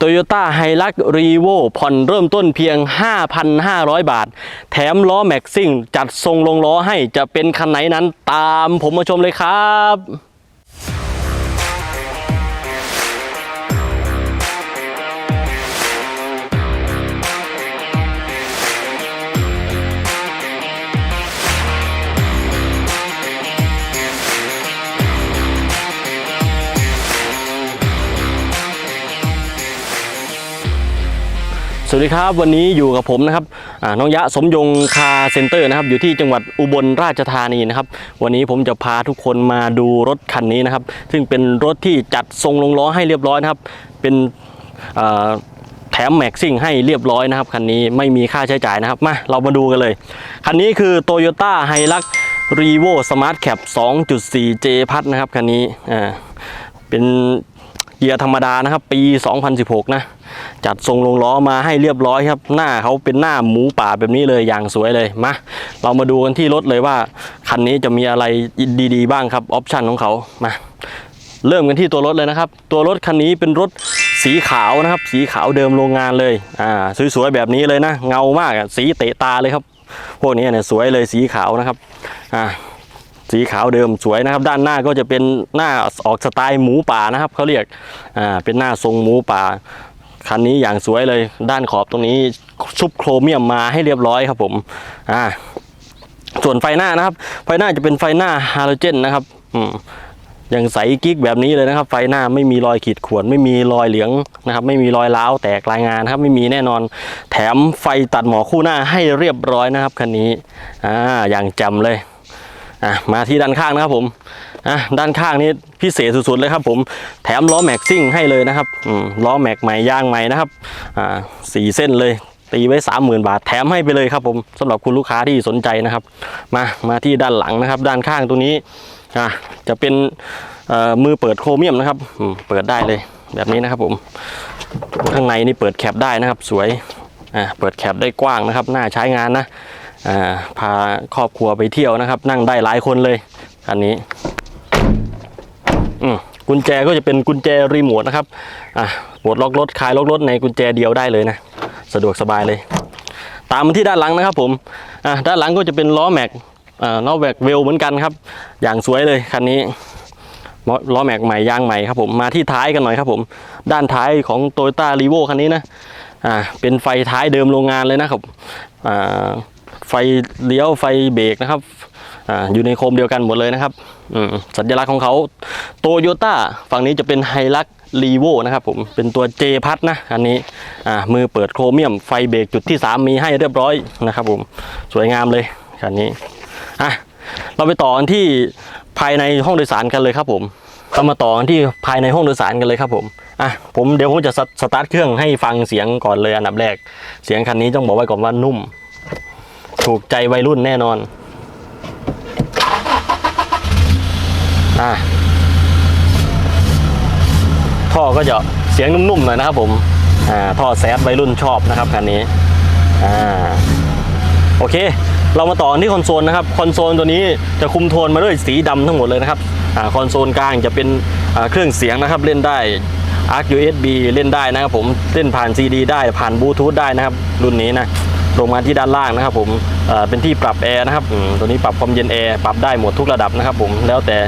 โตโยต้าไฮลักรีโวผ่อนเริ่มต้นเพียง 5,500 บาท แถมล้อแม็กซิ่ง จัดทรงลงล้อให้จะเป็นคันไหนนั้นตามผมมาชมเลยครับ สวัสดีครับวันนี้อยู่กับผมนะครับน้องยะสมยงคาเซ็นเตอร์นะครับอยู่ที่จังหวัดอุบลราชธานีนะครับวันนี้ผมจะพาทุกคนมาดูรถคันนี้นะครับ ซึ่งเป็นรถที่จัดทรงลงล้อให้เรียบร้อยนะครับ เป็นแถมแม็กซิ่งให้เรียบร้อยนะครับคันนี้ไม่มีค่าใช้จ่ายนะครับมาเรามาดูกันเลยคันนี้คือ Toyota h i l u x r e v o Smart Cap 2.4J พัดนะครับคันนี้เป็นเกียร์ธรรมดานะครับปี 2016 นะ จัดทรงลงล้อมาให้เรียบร้อยครับ หน้าเขาเป็นหน้าหมูป่าแบบนี้เลยอย่างสวยเลยมาเรามาดูกันที่รถเลยว่าคันนี้จะมีอะไรดีๆบ้างครับออปชันของเขามาเริ่มกันที่ตัวรถเลยนะครับ ตัวรถคันนี้เป็นรถสีขาวนะครับ สีขาวเดิมโรงงานเลยอ่าสวยๆแบบนี้เลยนะ เงามากสีเตะตาเลยครับ พวกนี้เนี่ยสวยเลยสีขาวนะครับอ่าสีขาวเดิมสวยนะครับ ด้านหน้าก็จะเป็นหน้าออกสไตล์หมูป่านะครับเขาเรียกอ่าเป็นหน้าทรงหมูป่า คันนี้อย่างสวยเลยด้านขอบตรงนี้ชุบโครเมียมมาให้เรียบร้อยครับผมอ่าส่วนไฟหน้านะครับ ไฟหน้าจะเป็นไฟหน้าฮาโลเจนนะครับอืมอย่างใสกิ๊กแบบนี้เลยนะครับ ไฟหน้าไม่มีรอยขีดข่วนไม่มีรอยเหลืองนะครับ ไม่มีรอยร้าวแตกรายงานครับ ไม่มีแน่นอน แถมไฟตัดหมอกคู่หน้าให้เรียบร้อยนะครับคันนี้อ่าอย่างจ่มเลยอะมาที่ด้านข้างนะครับผม อะด้านข้างนี้พิเศษสุดๆเลยครับ ผมแถมล้อแม็กซิ่งให้เลยนะครับล้อแม็กใหม่ยางใหม่นะครับอ่าสี่เส้นเลยตีไว้ 30,000 บาทแถมให้ไปเลยครับผมสำหรับคุณลูกค้าที่สนใจนะครับ มามาที่ด้านหลังนะครับ ด้านข้างตรงนี้อะจะเป็นมือเปิดโครเมียมนะครับเปิดได้เลยแบบนี้นะครับผมข้างในนี่เปิดแคปได้นะครับ สวยอะเปิดแคปได้กว้างนะครับน่าใช้งานนะอ่าพาครอบครัวไปเที่ยวนะครับ นั่งได้หลายคนเลยคันนี้ กุญแจก็จะเป็นกุญแจรีโมทนะครับอะปลดล็อกรถคลายล็อกรถในกุญแจเดียวได้เลยนะ สะดวกสบายเลย ตามมาที่ด้านหลังนะครับผมอะด้านหลังก็จะเป็นล้อแม็กอ่าล้อแม็กเวลเหมือนกันครับ อย่างสวยเลยคันนี้ล้อแม็กใหม่ยางใหม่ครับผมมาที่ท้ายกันหน่อยครับผม ด้านท้ายของ t o y ต้ารีโวคันนี้นะอ่าเป็นไฟท้ายเดิมโรงงานเลยนะครับอ่าไฟเลี้ยวไฟเบรกนะครับ อาอยู่ในโคมเดียวกันหมดเลยนะครับอืมสัญลักษณ์ของเขาโตโยต้าฝั่งนี้จะเป็นไฮลักรีโวนะครับผมเป็นตัว J พัดนะอันนี้อ่ามือเปิดโครเมียมไฟเบรกจุดที่ 3 มีให้เรียบร้อยนะครับผมสวยงามเลยคันนี้อะเราไปต่อกันที่ภายในห้องโดยสารกันเลยครับผมเรามาต่อกันที่ภายในห้องโดยสารกันเลยครับผมอะผมเดี๋ยวผมจะสสตาร์ทเครื่องให้ฟังเสียงก่อนเลยอันดับแรก เสียงคันนี้ต้องบอกไว้ก่อนว่านุ่ม ถูกใจวัยรุ่นแน่นอน อะท่อก็จะเสียงนุ่มๆหน่อยนะครับผมอ่าท่อแซดวัยรุ่นชอบนะครับคันนี้อ่าโอเค เรามาต่อที่คอนโซลนะครับคอนโซลตัวนี้จะคุมโทนมาด้วยสีดำทั้งหมดเลยนะครับอ่าคอนโซลกลางจะเป็นอ่าเครื่องเสียงนะครับเล่นได้ ARC USB เล่นได้นะครับผมเล่นผ่าน CD ได้ผ่านบลูทูธได้นะครับ รุ่นนี้นะลงมาที่ด้านล่างนะครับผมเป็นที่ปรับแอร์นะครับตัวนี้ปรับความเย็นแอร์ปรับได้หมดทุกระดับนะครับผมแล้วแต่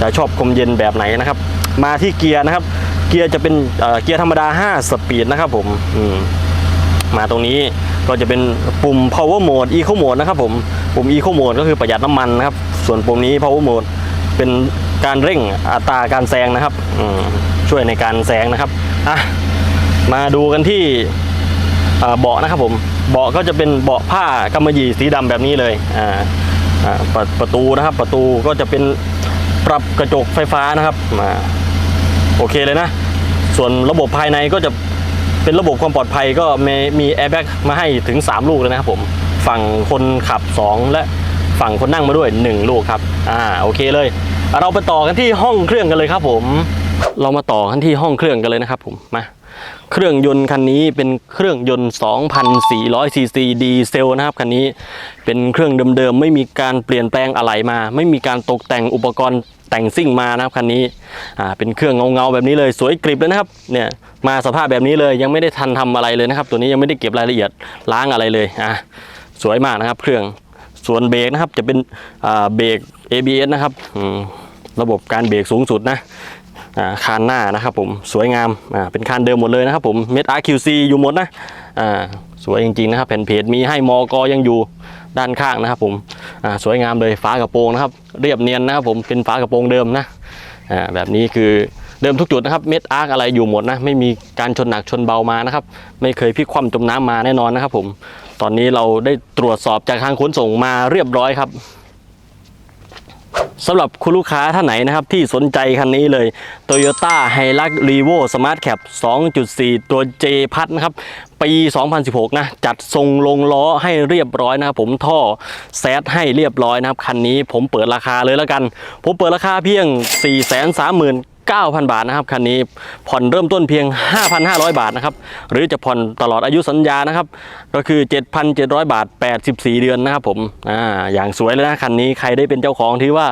จะชอบความเย็นแบบไหนนะครับ มาที่เกียร์นะครับ เกียร์จะเป็นเเกียร์ธรรมดา 5 สปีดนะครับผมอืมมาตรงนี้ก็จะเป็นปุ่ม power mode eco mode นะครับผมปุ่ม eco mode ก็คือประหยัดน้ำมันนะครับ ส่วนปุ่มนี้ power mode เป็นการเร่งอัตราการแซงนะครับช่วยในการแซงนะครับอะมาดูกันที่เบาะนะครับผมเบาะก็จะเป็นเบาะผ้ากำมะหยี่สีดำแบบนี้เลยอ่าอ่าประประตูนะครับประตูก็จะเป็น ปรับกระจกไฟฟ้านะครับมาโอเคเลยนะ ส่วนระบบภายในก็จะเป็นระบบความปลอดภัยก็มีมีแอร์แบ็กมาให้ถึง 3 ลูกเลยนะครับผมฝั่งคนขับ 2 และฝั่งคนนั่งมาด้วย 1 ลูกครับอ่าโอเคเลย เราไปต่อกันที่ห้องเครื่องกันเลยครับผม เรามาต่อกันที่ห้องเครื่องกันเลยนะครับผมมาเครื่องยนต์คันนี้เป็นเครื่องยนต์2,400ซีซีดีเซลนะครับคันนี้เป็นเครื่องเดิมๆไม่มีการเปลี่ยนแปลงอะไรมา ไม่มีการตกแต่งอุปกรณ์ แต่งซิ่งมานะครับคันนี้อ่าเป็นเครื่องเงาๆแบบนี้เลยสวยกริบเลยนะครับเนี่ยมาสภาพแบบนี้เลยยังไม่ได้ทันทำอะไรเลยนะครับ ตัวนี้ยังไม่ได้เก็บรายละเอียดล้างอะไรเลยอะสวยมากนะครับ เครื่องส่วนเบรกนะครับจะเป็นอ่าเบรก ABS นะครับระบบการเบรกสูงสุดนะอ่าคานหน้านะครับผมสวยงามอ่าเป็นคานเดิมหมดเลยนะครับผมเม็ด RQC อยู่หมดนะอ่าสวยจริงๆนะครับแผ่นเพจมีให้มอกยังอยู่ด้านข้างนะครับผม สวยงามเลยฝากระโปรงนะครับ เรียบเนียนนะครับผมเป็นฝากระโปรงเดิมนะแบบนี้คือเดิมทุกจุดนะครับเม็ดอาร์กอะไรอยู่หมดนะไม่มีการชนหนักชนเบามานะครับไม่เคยพิกคว่ำจมน้ำมาแน่นอนนะครับผมตอนนี้เราได้ตรวจสอบจากทางขนส่งมาเรียบร้อยครับ สำหรับคุณลูกค้าท่านไหนนะครับที่สนใจคันนี้เลย Toyota h i l u x r e v o Smart Cap 2.4 ตัว J พัดนะครับ ปี 2016 นะ จัดทรงลงล้อให้เรียบร้อยนะครับผมท่อแซดให้เรียบร้อยนะครับ คันนี้ผมเปิดราคาเลยแล้วกัน ผมเปิดราคาเพียง 9,000 บาทนะครับคันนี้ผ่อนเริ่มต้นเพียง 5,500 บาทนะครับหรือจะผ่อนตลอดอายุสัญญานะครับก็คือ 7,700 บาท 84 เดือนนะครับผมอ่าอย่างสวยเลยนะคันนี้ใครได้เป็นเจ้าของถือว่า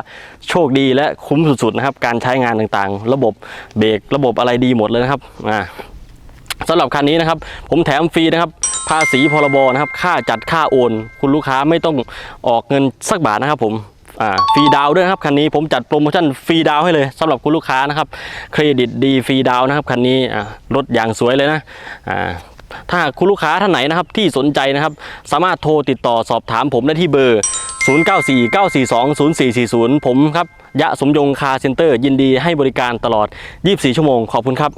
โชคดีและคุ้มสุดๆนะครับการใช้งานต่างๆ ระบบเบรกระบบอะไรดีหมดเลยนะครับอ่าสำหรับคันนี้นะครับผมแถมฟรีนะครับภาษีพรบนะครับค่าจัดค่าโอน คุณลูกค้าไม่ต้องออกเงินสักบาทนะครับผม ฟรีดาวด้วยนะครับคันนี้ผมจัดโปรโมชั่นฟรีดาวให้เลยสำหรับคุณลูกค้านะครับเครดิตดีฟรีดาวนะครับคันนี้รถอย่างสวยเลยนะถ้าคุณลูกค้าท่านไหนนะครับที่สนใจนะครับ สามารถโทรติดต่อสอบถามผมได้ที่เบอร์ 0949420440 ผมครับ ยะสมยงคาเซ็นเตอร์ ยินดีให้บริการตลอด 24 ชั่วโมง ขอบคุณครับ